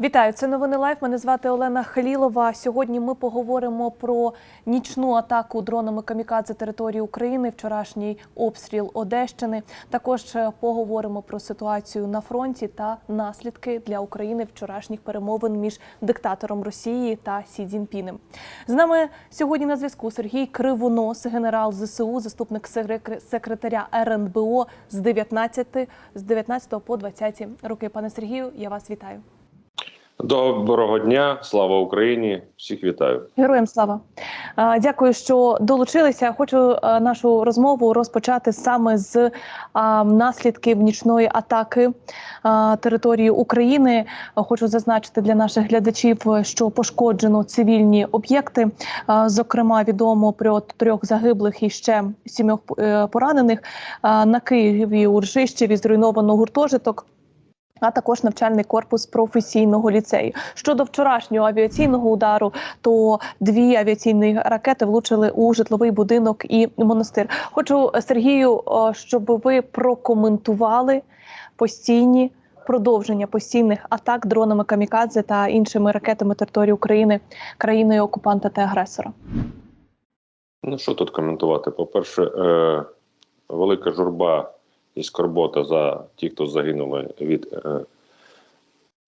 Вітаю, це новини Лайф. Мене звати Олена Халілова. Сьогодні ми поговоримо про нічну атаку дронами камікадзе території України, вчорашній обстріл Одещини. Також е, поговоримо про ситуацію на фронті та наслідки для України вчорашніх перемовин між диктатором Росії та Сі Цзіньпінем. З нами сьогодні на зв'язку Сергій Кривонос, генерал ЗСУ, заступник секре- секретаря РНБО з 19, з 19 по 20 роки. Пане Сергію, я вас вітаю. Доброго дня, слава Україні! Всіх вітаю. Героям слава дякую, що долучилися. Хочу нашу розмову розпочати саме з наслідків нічної атаки території України. Хочу зазначити для наших глядачів, що пошкоджено цивільні об'єкти. Зокрема, відомо про трьох загиблих і ще сімьох е, поранених. На Києві у Ржищеві зруйновано гуртожиток а також навчальний корпус професійного ліцею. Щодо вчорашнього авіаційного удару, то дві авіаційні ракети влучили у житловий будинок і монастир. Хочу Сергію, щоб ви прокоментували постійні. Продовження постійних атак дронами камікадзе та іншими ракетами території України країною окупанта та агресора. Ну що тут коментувати? По-перше, е, велика журба і скорбота за ті, хто загинули від е,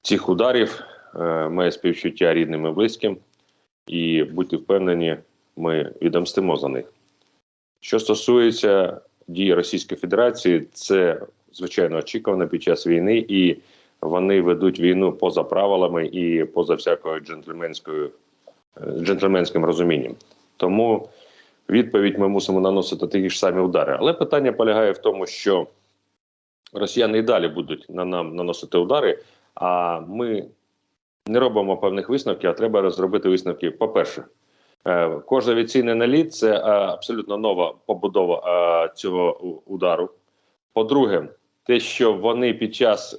цих ударів. Е, моє співчуття рідним і близьким, і будьте впевнені, ми відомстимо за них. Що стосується дії Російської Федерації, це звичайно очікувано під час війни, і вони ведуть війну поза правилами і поза всякою джентльменською е, джентльменським розумінням. Тому відповідь ми мусимо наносити такі ж самі удари. Але питання полягає в тому, що росіяни і далі будуть на нам наносити удари, а ми не робимо певних висновків, а треба розробити висновки. По-перше, е, кожен авіаційний наліт це е, абсолютно нова побудова е, цього удару. По-друге, те, що вони під час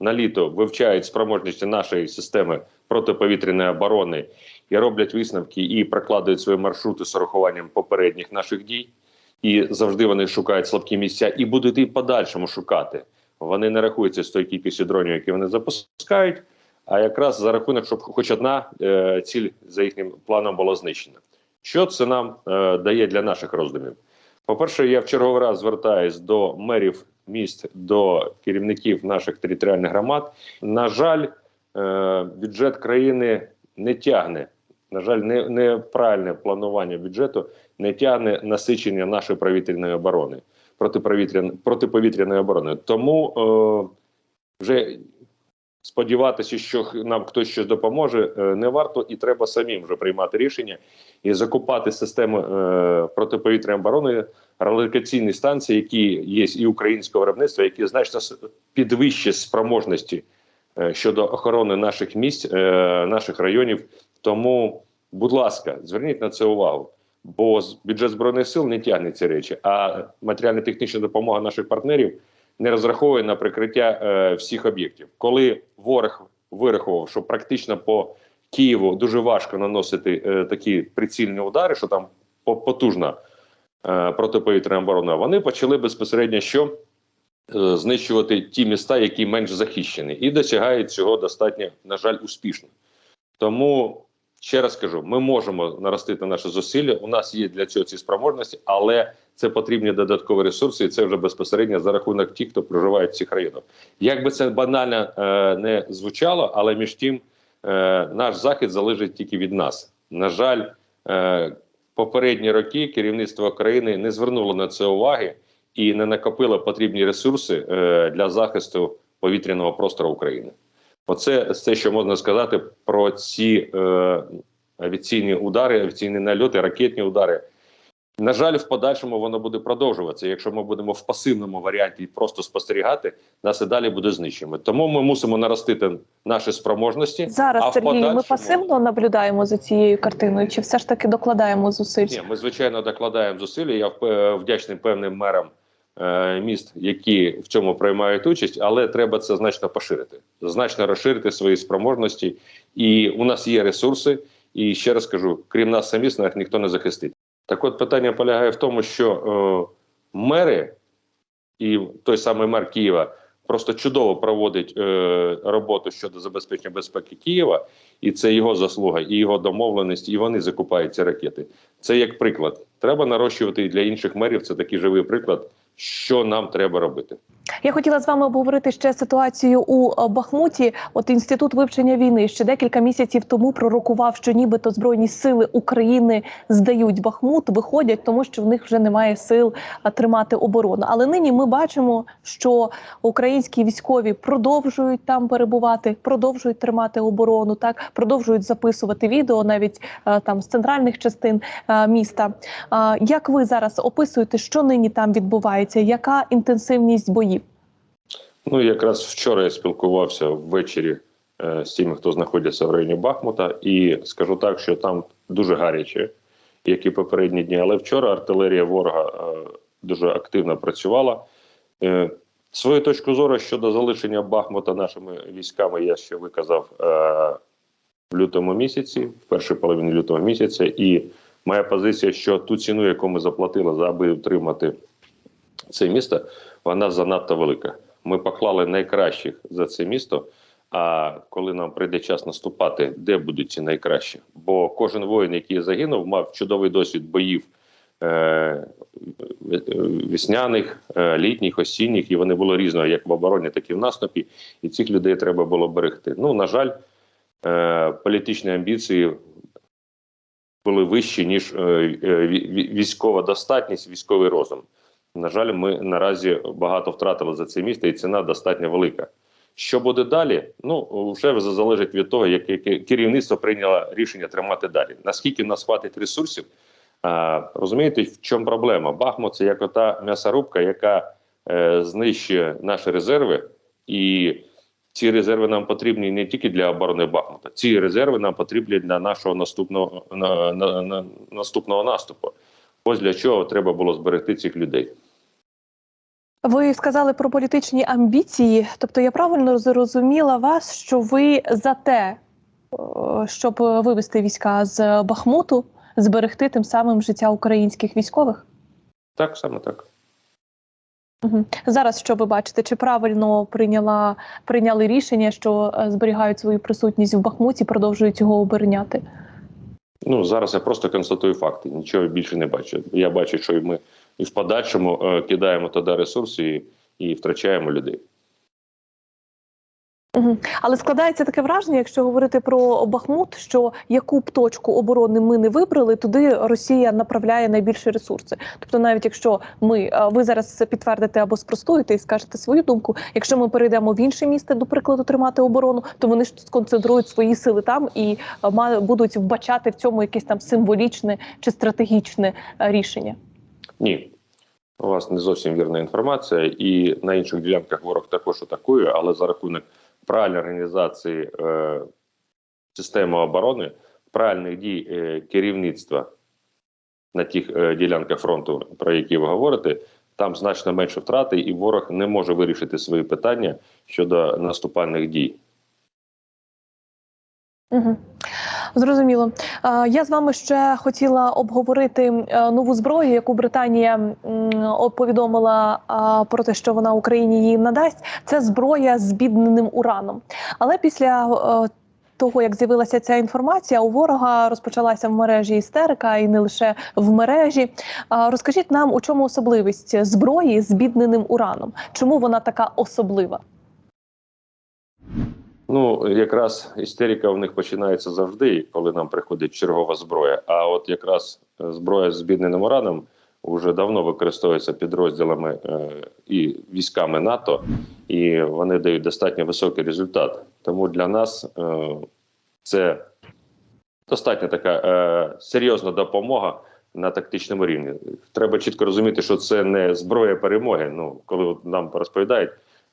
наліту вивчають спроможності нашої системи протиповітряної оборони і роблять висновки і прокладають свої маршрути з урахуванням попередніх наших дій. І завжди вони шукають слабкі місця і будуть і подальшому шукати. Вони не рахуються з тої кількості дронів, які вони запускають. А якраз за рахунок, щоб хоч одна е, ціль за їхнім планом була знищена. Що це нам е, дає для наших роздумів? По-перше, я в черговий раз звертаюсь до мерів міст, до керівників наших територіальних громад. На жаль, е, бюджет країни не тягне. На жаль, не, неправильне планування бюджету не тягне насичення нашої повітряної оборони протиповітряної оборони. Тому е, вже сподіватися, що нам хтось щось допоможе, е, не варто, і треба самим вже приймати рішення і закупати системи е, протиповітряної оборони, релокаційні станції, які є і українського виробництва, які значно підвищать спроможності е, щодо охорони наших місць, е, наших районів. Тому, будь ласка, зверніть на це увагу. Бо бюджет збройних сил не тягне ці речі, а матеріально-технічна допомога наших партнерів не розраховує на прикриття е, всіх об'єктів. Коли ворог вирахував, що практично по Києву дуже важко наносити е, такі прицільні удари, що там потужна е, протиповітряна оборона, вони почали безпосередньо що е, знищувати ті міста, які менш захищені, і досягають цього достатньо, на жаль, успішно. Тому ще раз кажу: ми можемо наростити наші зусилля. У нас є для цього ці спроможності, але це потрібні додаткові ресурси, і це вже безпосередньо за рахунок тих, хто проживає в цих районах. Як би це банально е, не звучало, але між тим е, наш захід залежить тільки від нас. На жаль, е, попередні роки керівництво країни не звернуло на це уваги і не накопило потрібні ресурси е, для захисту повітряного простору України. Оце те, що можна сказати про ці е, авіаційні удари, авіаційні нальоти, ракетні удари. На жаль, в подальшому воно буде продовжуватися. Якщо ми будемо в пасивному варіанті просто спостерігати, нас і далі буде знищено. Тому ми мусимо наростити наші спроможності. Зараз а Сергій, ми пасивно наблюдаємо за цією картиною, чи все ж таки докладаємо зусиль? Ні, ми звичайно докладаємо зусилля. Я вдячний певним мерам міст, які в цьому приймають участь, але треба це значно поширити, значно розширити свої спроможності. І у нас є ресурси. І ще раз кажу, крім нас самих, нас ніхто не захистить. Так от питання полягає в тому, що е, мери і той самий мер Києва просто чудово проводить е, роботу щодо забезпечення безпеки Києва, і це його заслуга, і його домовленість, і вони закупають ці ракети. Це як приклад. Треба нарощувати для інших мерів. Це такий живий приклад, що нам треба робити. Я хотіла з вами обговорити ще ситуацію у е, Бахмуті. От інститут вивчення війни ще декілька місяців тому пророкував, що нібито збройні сили України здають Бахмут, виходять, тому що в них вже немає сил тримати оборону. Але нині ми бачимо, що українські військові продовжують там перебувати, продовжують тримати оборону, так продовжують записувати відео навіть е, там з центральних частин е, міста. Як ви зараз описуєте, що нині там відбувається? Яка інтенсивність боїв? Ну, якраз вчора я спілкувався ввечері е, з тими, хто знаходиться в районі Бахмута, і скажу так, що там дуже гаряче, як і попередні дні. Але вчора артилерія ворога е, дуже активно працювала. Е, свою точку зору щодо залишення Бахмута нашими військами я ще виказав е, в лютому місяці, в першій половині лютого місяця. І моя позиція, що ту ціну, яку ми заплатили, за аби утримати це місто, вона занадто велика. Ми поклали найкращих за це місто. А коли нам прийде час наступати, де будуть ці найкращі? Бо кожен воїн, який загинув, мав чудовий досвід боїв е- весняних, е- літніх, осінніх, і вони були різного, як в обороні, так і в наступі. І цих людей треба було берегти. Ну, на жаль, е- політичні амбіції були вищі, ніж е- е- військова достатність, військовий розум. На жаль, ми наразі багато втратили за це місто, і ціна достатньо велика. Що буде далі? Ну вже залежить від того, яке керівництво прийняло рішення тримати далі. Наскільки нас хватить ресурсів? А, розумієте, в чому проблема? Бахмут це як ота м'ясорубка, яка е, знищує наші резерви, і ці резерви нам потрібні не тільки для оборони Бахмута. Ці резерви нам потрібні для нашого наступного на, на, на, наступного наступу. Ось для чого треба було зберегти цих людей. Ви сказали про політичні амбіції. Тобто, я правильно зрозуміла вас, що ви за те, е, щоб вивести війська з Бахмуту, зберегти тим самим життя українських військових? Так, саме так. Угу. Зараз що ви бачите? Чи правильно прийняла прийняли рішення, що е, зберігають свою присутність в Бахмуті, продовжують його обороняти? Ну зараз я просто констатую факти. Нічого більше не бачу. Я бачу, що ми і в подальшому е, кидаємо туди ресурси і, і втрачаємо людей. Але складається таке враження, якщо говорити про Бахмут, що яку б точку оборони ми не вибрали, туди Росія направляє найбільші ресурси. Тобто, навіть якщо ми е, ви зараз підтвердите або спростуєте і скажете свою думку, якщо ми перейдемо в інше місце, до прикладу, тримати оборону, то вони ж сконцентрують свої сили там і е, будуть вбачати в цьому якесь там символічне чи стратегічне рішення. Ні, у вас не зовсім вірна інформація, і на інших ділянках ворог також атакує, але за рахунок правильної організації е, системи оборони, правильних дій е, керівництва на тих е, ділянках фронту, про які ви говорите, там значно менше втрати, і ворог не може вирішити свої питання щодо наступальних дій. Угу. Зрозуміло. Е, Я з вами ще хотіла обговорити е, нову зброю, яку Британія повідомила про те, що вона Україні її надасть. Це зброя з бідненим ураном. Але після е, того, як з'явилася ця інформація, у ворога розпочалася в мережі істерика, і не лише в мережі. Розкажіть нам, у чому особливість зброї з бідненим ураном? Чому вона така особлива? Ну, якраз істерика в них починається завжди, коли нам приходить чергова зброя. А от якраз е, зброя з бідненим ураном вже давно використовується підрозділами е, і військами НАТО, і вони дають достатньо високий результат. Тому для нас е, це достатньо така серйозна допомога на тактичному рівні. Треба чітко розуміти, що це не зброя перемоги. Ну, коли нам розповідають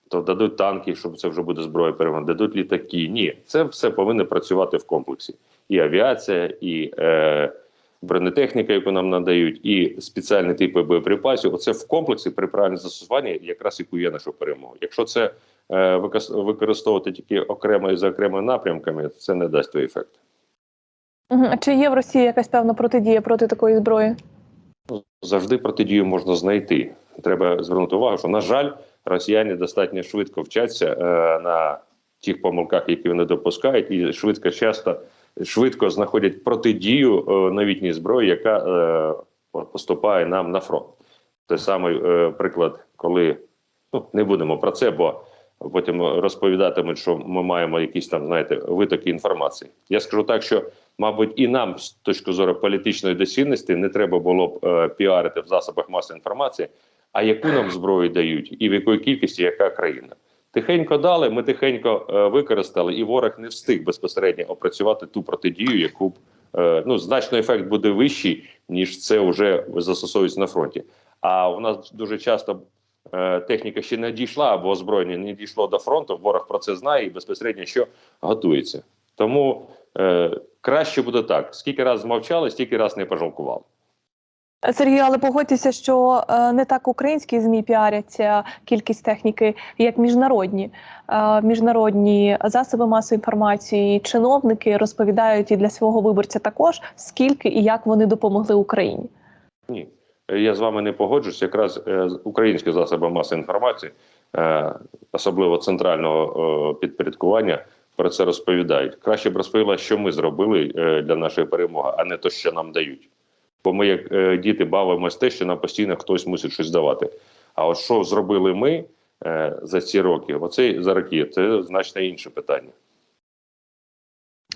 то дадуть танки, щоб це вже буде зброя перемоги, дадуть літаки. Ні, це все повинно працювати в комплексі. І авіація, і е, бронетехніка, яку нам надають, і спеціальні типи боєприпасів. Оце в комплексі при правильному застосуванні якраз і кує нашу перемогу. Якщо це е, використовувати тільки окремо і за окремими напрямками, це не дасть той ефект. А Чи є в Росії якась певна протидія проти такої зброї? завжди протидію можна знайти. Треба звернути увагу, що на жаль, росіяни достатньо швидко вчаться е, на тих помилках, які вони допускають, і швидко часто швидко знаходять протидію е, новітній зброї, яка е, поступає нам на фронт. Той самий е, приклад, коли ну не будемо про це, бо потім розповідатимуть, що ми маємо якісь там, знаєте, витоки інформації. Я скажу так, що мабуть і нам з точки зору політичної доцільності не треба було б е, піарити в засобах масової інформації, а яку нам зброю дають, і в якої кількості яка країна. Тихенько дали, ми тихенько е, використали, і ворог не встиг безпосередньо опрацювати ту протидію, яку е, ну значно ефект буде вищий, ніж це вже застосовується на фронті. А у нас дуже часто е, техніка ще не дійшла або озброєння не дійшло до фронту. Ворог про це знає і безпосередньо що готується. Тому е, краще буде так: скільки раз змовчали, стільки раз не пожалкували. Сергій, але погодьтеся, що е, не так українські змі піаряться кількість техніки, як міжнародні. Е, міжнародні засоби масової інформації, чиновники розповідають і для свого виборця також, скільки і як вони допомогли Україні. Ні, я з вами не погоджуюсь. Якраз е, українські засоби масової інформації, е, особливо центрального е, підпорядкування, про це розповідають. Краще б розповіла, що ми зробили е, для нашої перемоги, а не то, що нам дають. Бо ми, як е, діти, бавимося те, що нам постійно хтось мусить щось давати. А от що зробили ми е, за ці роки? Оце за роки це значно інше питання.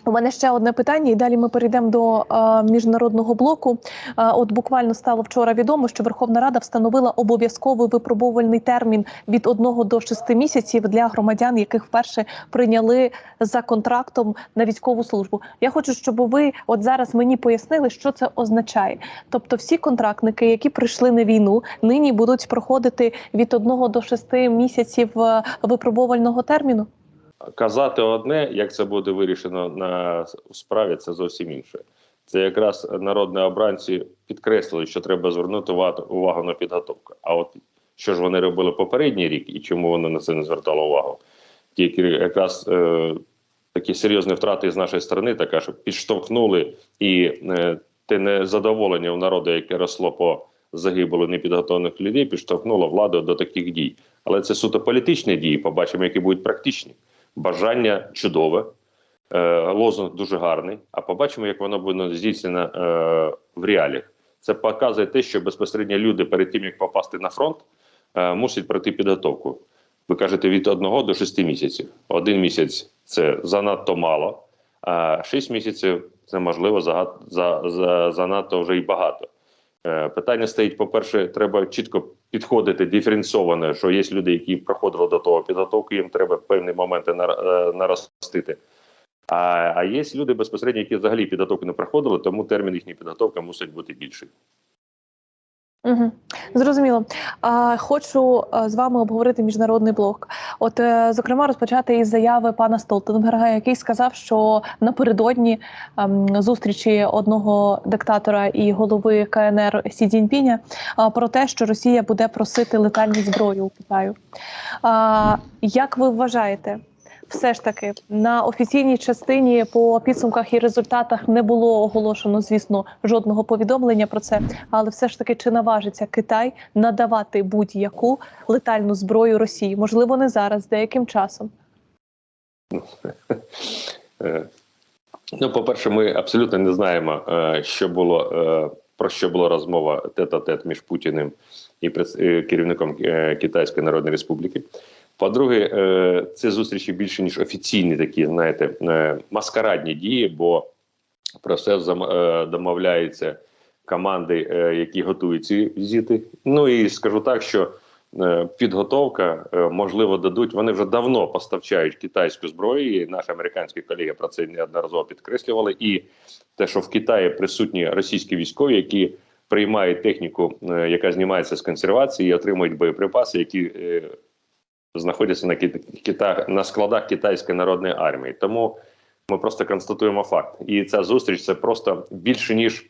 У мене ще одне питання, і далі ми перейдемо до е, міжнародного блоку. Е, от буквально стало вчора відомо, що Верховна Рада встановила обов'язковий випробувальний термін від 1 до 6 місяців для громадян, яких вперше прийняли за контрактом на військову службу. Я хочу, щоб ви от зараз мені пояснили, що це означає. Тобто, всі контрактники, які прийшли на війну, нині будуть проходити від 1 до 6 місяців е, випробувального терміну. Казати одне, як це буде вирішено на справі, це зовсім інше. Це якраз народні обранці підкреслили, що треба звернути увагу- на підготовку. А от що ж вони робили попередній рік і чому вони на це не звертали увагу? Тільки якраз е, такі серйозні втрати з нашої сторони, така що підштовхнули і е, те незадоволення у народу, яке росло по загибелі непідготовлених людей, підштовхнуло владу до таких дій. Але це суто політичні дії. Побачимо, які будуть практичні бажання чудове, е, лозунг дуже гарний. А побачимо, як воно буде здійснено е, в реаліях. Це показує те, що безпосередньо люди перед тим як попасти на фронт, е, мусять пройти підготовку. Ви кажете від 1 до 6 місяців. Один місяць це занадто мало, а 6 місяців це можливо за, за, за, занадто вже й багато. Питання стоїть: по-перше, треба чітко підходити диференційовано, що є люди, які проходили до того підготовку, їм треба певні моменти е, наростити. А, а є люди безпосередньо, які взагалі підготовки не проходили, тому термін їхньої підготовки мусить бути більший. Угу. Зрозуміло. А, хочу а, з вами обговорити міжнародний блок. От, е, зокрема, розпочати із заяви пана Столтенберга, який сказав, що напередодні ем, зустрічі одного диктатора і голови КНР Сі Цзіньпіня а, про те, що Росія буде просити летальну зброю у Китаю. А, як ви вважаєте? Все ж таки на офіційній частині по підсумках і результатах не було оголошено, звісно, жодного повідомлення про це. Але все ж таки, чи наважиться Китай надавати будь-яку летальну зброю Росії? Можливо, не зараз, деяким часом. Ну, по-перше, ми абсолютно не знаємо, е, що було е, про що була розмова тет-а-тет між Путіним і е, керівником Китайської Народної Республіки. По-друге, е, це зустрічі більше ніж офіційні такі, знаєте, е, маскарадні дії, бо про все е, домовляються команди, які готують ці візити. Ну і скажу так, що підготовка, можливо, дадуть. Вони вже давно поставчають китайську зброю. І наші американські колеги про це неодноразово підкреслювали. І те, що в Китаї присутні російські військові, які приймають техніку, яка знімається з консервації, і отримують боєприпаси, які знаходяться на кит- кита... на складах китайської народної армії. Тому ми просто констатуємо факт. І ця зустріч це просто більше ніж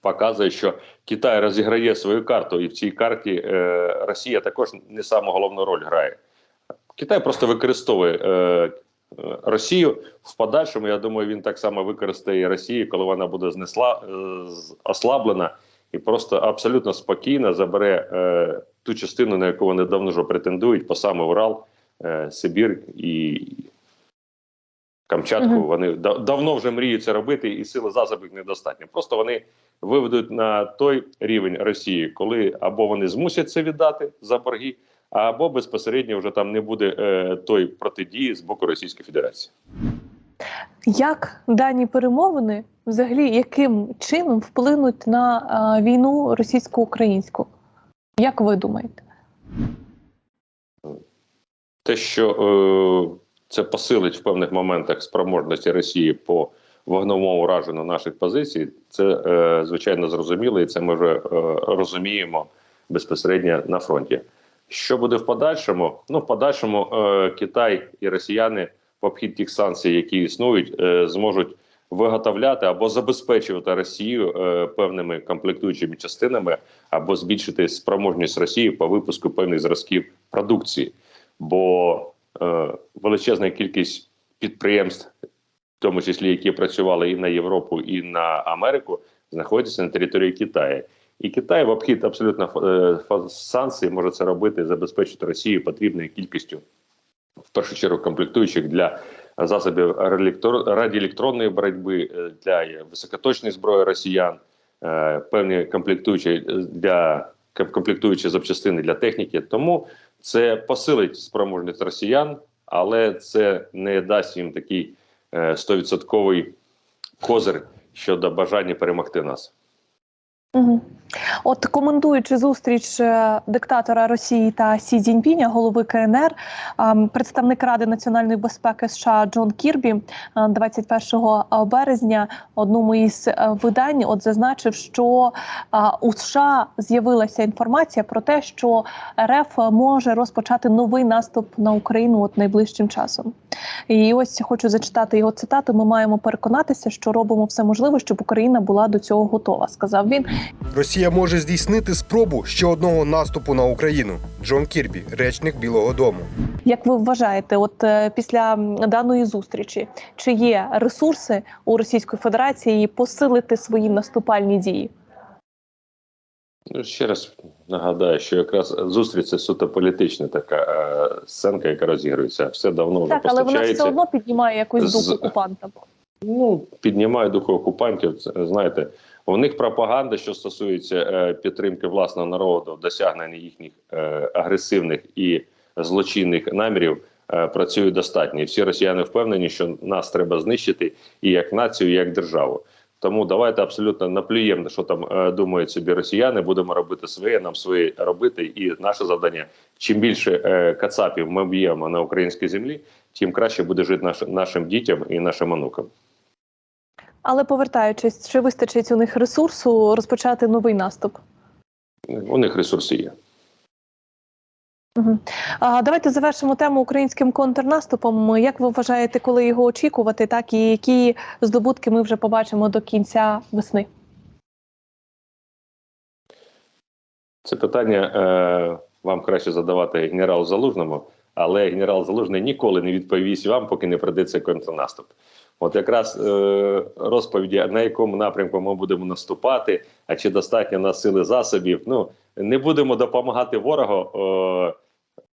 показує, що Китай розіграє свою карту, і в цій карті е, Росія також не саму головну роль грає. Китай просто використовує е, Росію в подальшому. Я думаю, він так само використає Росію, коли вона буде знесла е, ослаблена і просто абсолютно спокійно забере е, ту частину, на яку вони давно вже претендують, по саме Урал, е, Сибір і Камчатку. Мгм. Вони да- давно вже мріють це робити, і сили засобів недостатньо. Просто вони виведуть на той рівень Росії, коли або вони змусять це віддати за борги, або безпосередньо вже там не буде е, той протидії з боку Російської Федерації. Як дані перемовини взагалі яким чином вплинуть на а, війну російсько-українську? Як ви думаєте? Те, що е, це посилить в певних моментах спроможності Росії по вогневому ураженню наших позицій, це е, звичайно зрозуміло, і це ми вже е, розуміємо безпосередньо на фронті. Що буде в подальшому? Ну, в подальшому е, Китай і росіяни в обхід тих санкцій, які існують, е, зможуть виготовляти або забезпечувати Росію е, певними комплектуючими частинами, або збільшити спроможність Росії по випуску певних зразків продукції бо е, величезна кількість підприємств, в тому числі які працювали і на Європу, і на Америку, знаходяться на території Китаю. І Китай в обхід абсолютно е, санкцій може це робити, забезпечити Росію потрібною кількістю, в першу чергу, комплектуючих для засобів радіоелектро- радіоелектронної боротьби, е, для високоточної зброї росіян, е, певні комплектуючі е, для комплектуючі запчастини для техніки. Тому це посилить спроможність росіян, але це не дасть їм такий стовідсотковий козир щодо бажання перемогти нас. От коментуючи зустріч е, диктатора Росії та Сі Цзіньпіня, голови КНР, представник Ради національної безпеки США Джон Кірбі е, 21 березня одному із е, видань от зазначив, що е, у США з'явилася інформація про те, що РФ може розпочати новий наступ на Україну от найближчим часом. І ось хочу зачитати його цитату. Ми маємо переконатися, що робимо все можливе, щоб Україна була до цього готова. Сказав він. Росія може здійснити спробу ще одного наступу на Україну. Джон Кірбі, речник Білого Дому. Як ви вважаєте, от е, після даної зустрічі, чи є ресурси у Російської Федерації посилити свої наступальні дії? Ну, ще раз нагадаю, що якраз зустріч це суто політична така е, сценка, яка розігрується. Все давно вже Так, але вона все одно піднімає якусь з- дух окупантам. Ну, піднімає духу окупантів. Це, Знаєте, у них пропаганда, що стосується е, підтримки власного народу, досягнення їхніх е, агресивних і злочинних намірів. е, Працює достатньо, і всі росіяни впевнені, що нас треба знищити і як націю, і як державу. Тому давайте абсолютно наплюємо, що там е, думають собі росіяни. Будемо робити своє, нам своє робити. І наше завдання: чим більше е, кацапів ми б'ємо на українській землі, тим краще буде жити наш, нашим дітям і нашим онукам. Але повертаючись, чи вистачить у них ресурсу розпочати новий наступ? У них ресурси є. Угу. А, давайте завершимо тему українським контрнаступом. Як ви вважаєте, коли його очікувати, так і які здобутки ми вже побачимо до кінця весни? Це питання е, вам краще задавати генералу Залужному, але генерал Залужний ніколи не відповість вам, поки не прийдеться контрнаступ. От якраз е, розповіді, на якому напрямку ми будемо наступати, а чи достатньо нас сили засобів. Ну не будемо допомагати ворогу е,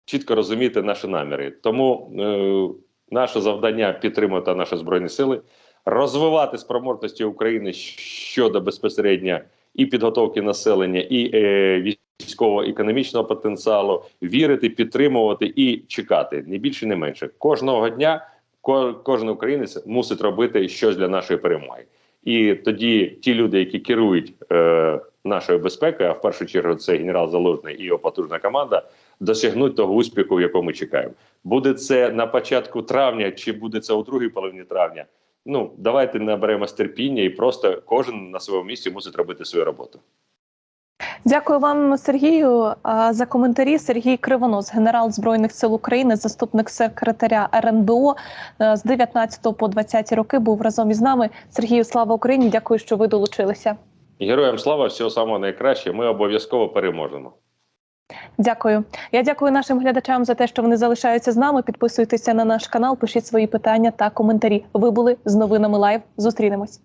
чітко розуміти наші наміри. Тому е, наше завдання підтримувати наші збройні сили, розвивати спроможності України щодо безпосередньо і підготовки населення, і е, військово-економічного потенціалу, вірити, підтримувати і чекати не більше, не менше. Кожного дня кожен українець мусить робити щось для нашої перемоги. І тоді ті люди, які керують е, нашою безпекою, а в першу чергу це генерал Залужний і його потужна команда, досягнуть того успіху, в якому ми чекаємо. Буде це на початку травня, чи буде це у другій половині травня. Ну давайте наберемось терпіння, і просто кожен на своєму місці мусить робити свою роботу. Дякую вам, Сергію, за коментарі. Сергій Кривонос, генерал збройних сил України, заступник секретаря РНБО з 19 по 20 роки. Був разом із нами. Сергію, слава Україні! Дякую, що ви долучилися. Героям слава, всього самого найкраще. Ми обов'язково переможемо. Дякую. Я дякую нашим глядачам за те, що вони залишаються з нами. Підписуйтеся на наш канал, пишіть свої питання та коментарі. Ви були з новинами лайв. Зустрінемось.